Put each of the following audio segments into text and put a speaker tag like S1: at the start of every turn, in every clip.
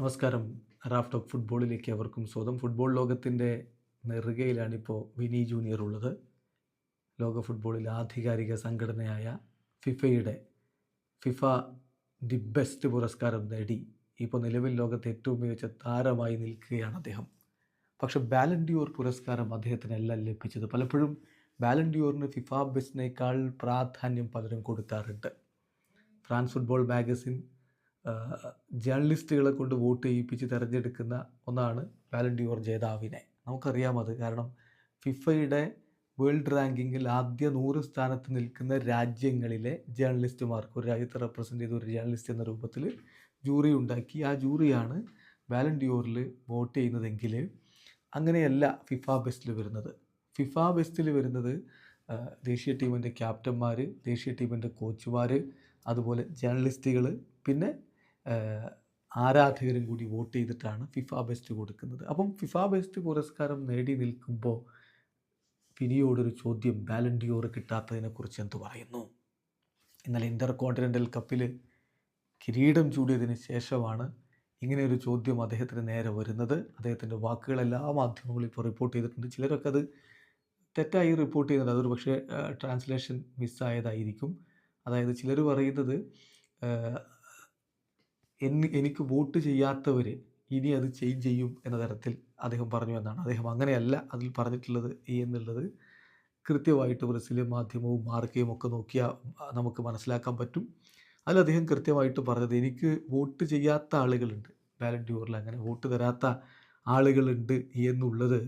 S1: നമസ്കാരം. Raf talk ഫുട്ബോളിലേക്ക് അവർക്കും സ്വന്തം ഫുട്ബോൾ ലോകത്തിന്റെ നെറുകയിലാണിപ്പോൾ വിനി ജൂനിയർ ഉള്ളത്. ലോക ഫുട്ബോളിൽ ആധികാരിക സംഘടനയായ ഫിഫയുടെ ഫിഫ ദി ബെസ്റ്റ് പുരസ്കാരം നേടി. ഇപ്പോൾ നിലവിൽ ലോകത്തെ ഏറ്റവും മികച്ച താരമായി നിൽക്കുകയാണ് അദ്ദേഹം. പക്ഷേ ബാലൻഡിയോർ പുരസ്കാരം അദ്ദേഹത്തിനല്ല ലഭിച്ചത്. പലപ്പോഴും ബാലൻഡിയോറിന് ഫിഫ ബെസ്റ്റിനേക്കാൾ പ്രാധാന്യം പലരും കൊടുക്കാറുണ്ട്. ഫ്രാൻസ് ഫുട്ബോൾ മാഗസിൻ ജേർണലിസ്റ്റുകളെ കൊണ്ട് വോട്ട് ചെയ്യിപ്പിച്ച് തിരഞ്ഞെടുക്കുന്ന ഒന്നാണ് വാലന്റിയോർ ജേതാവിനെ. നമുക്കറിയാം അത്. കാരണം ഫിഫയുടെ വേൾഡ് റാങ്കിങ്ങിൽ ആദ്യ നൂറ് സ്ഥാനത്ത് നിൽക്കുന്ന രാജ്യങ്ങളിലെ ജേർണലിസ്റ്റുമാർക്ക് ഒരു രാജ്യത്തെ റെപ്രസെന്റ് ചെയ്ത ഒരു ജേർണലിസ്റ്റ് എന്ന രൂപത്തിൽ ജൂറി ഉണ്ടാക്കി. ആ ജൂറിയാണ് വാലന്റിയോറിൽ വോട്ട് ചെയ്യുന്നതെങ്കിൽ അങ്ങനെയല്ല ഫിഫ ബെസ്റ്റിൽ വരുന്നത്. ഫിഫ ബെസ്റ്റിൽ വരുന്നത് ദേശീയ ടീമിന്റെ ക്യാപ്റ്റന്മാർ ദേശീയ ടീമിന്റെ കോച്ചുമാർ അതുപോലെ ജേർണലിസ്റ്റുകൾ പിന്നെ ആരാധകരും കൂടി വോട്ട് ചെയ്തിട്ടാണ് ഫിഫ ബെസ്റ്റ് കൊടുക്കുന്നത്. അപ്പം ഫിഫ ബെസ്റ്റ് പുരസ്കാരം നേടി നിൽക്കുമ്പോൾ ഫിനിയോടൊരു ചോദ്യം ബാലൻഡിയോർ കിട്ടാത്തതിനെക്കുറിച്ച് എന്ത് പറയുന്നു? എന്നാൽ ഇന്റർ കോണ്ടിനെന്റൽ കപ്പിൽ കിരീടം ചൂടിയതിന് ശേഷമാണ് ഇങ്ങനെയൊരു ചോദ്യം അദ്ദേഹത്തിന് നേരെ വരുന്നത്. അദ്ദേഹത്തിന്റെ വാക്കുകൾ എല്ലാ മാധ്യമങ്ങളും ഇപ്പോൾ റിപ്പോർട്ട് ചെയ്തിട്ടുണ്ട്. ചിലരൊക്കെ അത് തെറ്റായി റിപ്പോർട്ട് ചെയ്യുന്നുണ്ട്. അതൊരു പക്ഷേ ട്രാൻസ്ലേഷൻ മിസ്സായതായിരിക്കും. അതായത് ചിലർ പറയുന്നത് എന്ന് എനിക്ക് വോട്ട് ചെയ്യാത്തവർ ഇനി അത് ചേഞ്ച് ചെയ്യും എന്ന തരത്തിൽ അദ്ദേഹം പറഞ്ഞു എന്നാണ്. അദ്ദേഹം അങ്ങനെയല്ല അതിൽ പറഞ്ഞിട്ടുള്ളത് എന്നുള്ളത്. കൃത്യമായിട്ട് ബ്രസീലിയൻ മാധ്യമവും മാർക്കയും ഒക്കെ നോക്കിയാൽ നമുക്ക് മനസ്സിലാക്കാൻ പറ്റും. അതിൽ അദ്ദേഹം കൃത്യമായിട്ട് പറഞ്ഞത് എനിക്ക് വോട്ട് ചെയ്യാത്ത ആളുകളുണ്ട്. ബാലറ്റ് ഡ്യൂറിൽ അങ്ങനെ വോട്ട് തരാത്ത ആളുകളുണ്ട് എന്നുള്ളത്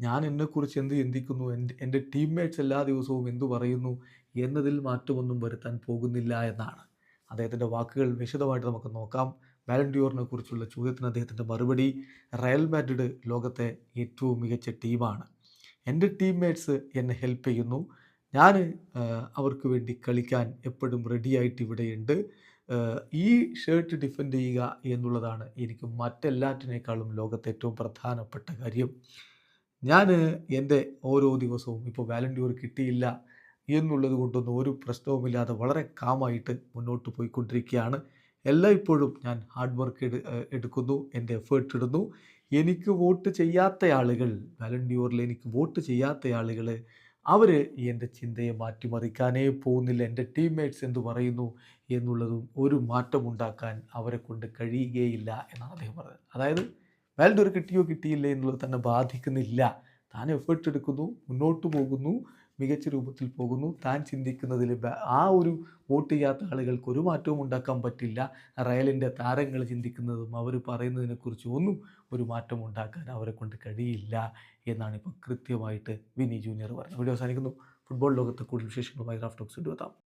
S1: ഞാൻ എന്നെക്കുറിച്ച് എന്ത് ചിന്തിക്കുന്നു? എന്റെ എന്റെ ടീംമേറ്റ്സ് എല്ലാ ദിവസവും എന്തു പറയുന്നു? എന്നതിൽ മാറ്റമൊന്നും വരുത്താൻ പോകുന്നില്ല എന്നാണ്. അദ്ദേഹത്തിന്റെ വാക്കുകൾ വിശദമായിട്ട് നമുക്ക് നോക്കാം. ബാലൻഡിയോറിനെ കുറിച്ചുള്ള ചോദ്യത്തിന് അദ്ദേഹത്തിന്റെ മറുപടി റയൽ മാഡ്രിഡ് ലോകത്തെ ഏറ്റവും മികച്ച ടീമാണ്. എന്റെ ടീംമേറ്റ്സ് എന്നെ ഹെൽപ്പ് ചെയ്യുന്നു. ഞാൻ അവർക്ക് വേണ്ടി കളിക്കാൻ എപ്പോഴും റെഡിയായിട്ട് ഇവിടെയുണ്ട്. ഈ ഷർട്ട് ഡിഫെൻഡ് ചെയ്യുക എന്നുള്ളതാണ് എനിക്ക് മറ്റെല്ലാറ്റിനേക്കാളും ലോകത്തെ ഏറ്റവും പ്രധാനപ്പെട്ട കാര്യം. ഞാൻ എന്റെ ഓരോ ദിവസവും ഇപ്പോൾ വാലൻഡിയോർ കിട്ടിയില്ല. എന്നുള്ളത് കൊണ്ടൊന്നും ഒരു പ്രശ്നവുമില്ലാതെ വളരെ കാമായിട്ട് മുന്നോട്ട് പോയിക്കൊണ്ടിരിക്കുകയാണ്. എല്ലായ്പ്പോഴും ഞാൻ ഹാർഡ് വർക്ക് എടു എടുക്കുന്നു എന്റെ എഫേർട്ട് ഇടുന്നു. എനിക്ക് വോട്ട് ചെയ്യാത്ത ആളുകൾ വാലണ്ടിയോറിൽ എനിക്ക് വോട്ട് ചെയ്യാത്ത ആളുകൾ അവർ എന്റെ ചിന്തയെ മാറ്റിമറിക്കാനേ പോകുന്നില്ല എന്റെ ടീംമേറ്റ്സ് എന്തു പറയുന്നു എന്നുള്ളതും ഒരു മാറ്റമുണ്ടാക്കാൻ അവരെ കൊണ്ട് കഴിയുകയില്ല എന്നാണ് അദ്ദേഹം പറഞ്ഞത്. അതായത് വാലണ്ടിയോർ കിട്ടിയോ കിട്ടിയില്ലേ എന്നുള്ളത് തന്നെ ബാധിക്കുന്നില്ല. താൻ എഫേർട്ട് എടുക്കുന്നു മുന്നോട്ട് പോകുന്നു. മികച്ച രൂപത്തിൽ പോകുന്നു. താൻ ചിന്തിക്കുന്നതിൽ ആ ഒരു വോട്ട് ചെയ്യാത്ത ആളുകൾക്ക് ഒരു മാറ്റവും ഉണ്ടാക്കാൻ പറ്റില്ല. റയലിന്റെ താരങ്ങൾ ചിന്തിക്കുന്നതും അവർ പറയുന്നതിനെക്കുറിച്ച് ഒന്നും ഒരു മാറ്റം ഉണ്ടാക്കാൻ അവരെ കൊണ്ട് കഴിയില്ല എന്നാണ് ഇപ്പോൾ കൃത്യമായിട്ട് വിനി ജൂനിയർ പറഞ്ഞത്. വീഡിയോ അവസാനിക്കുന്നു. ഫുട്ബോൾ ലോകത്തെ കൂടുതൽ വിശേഷങ്ങളുമായി റാഫ്റ്റോക്സ് എടുത്താം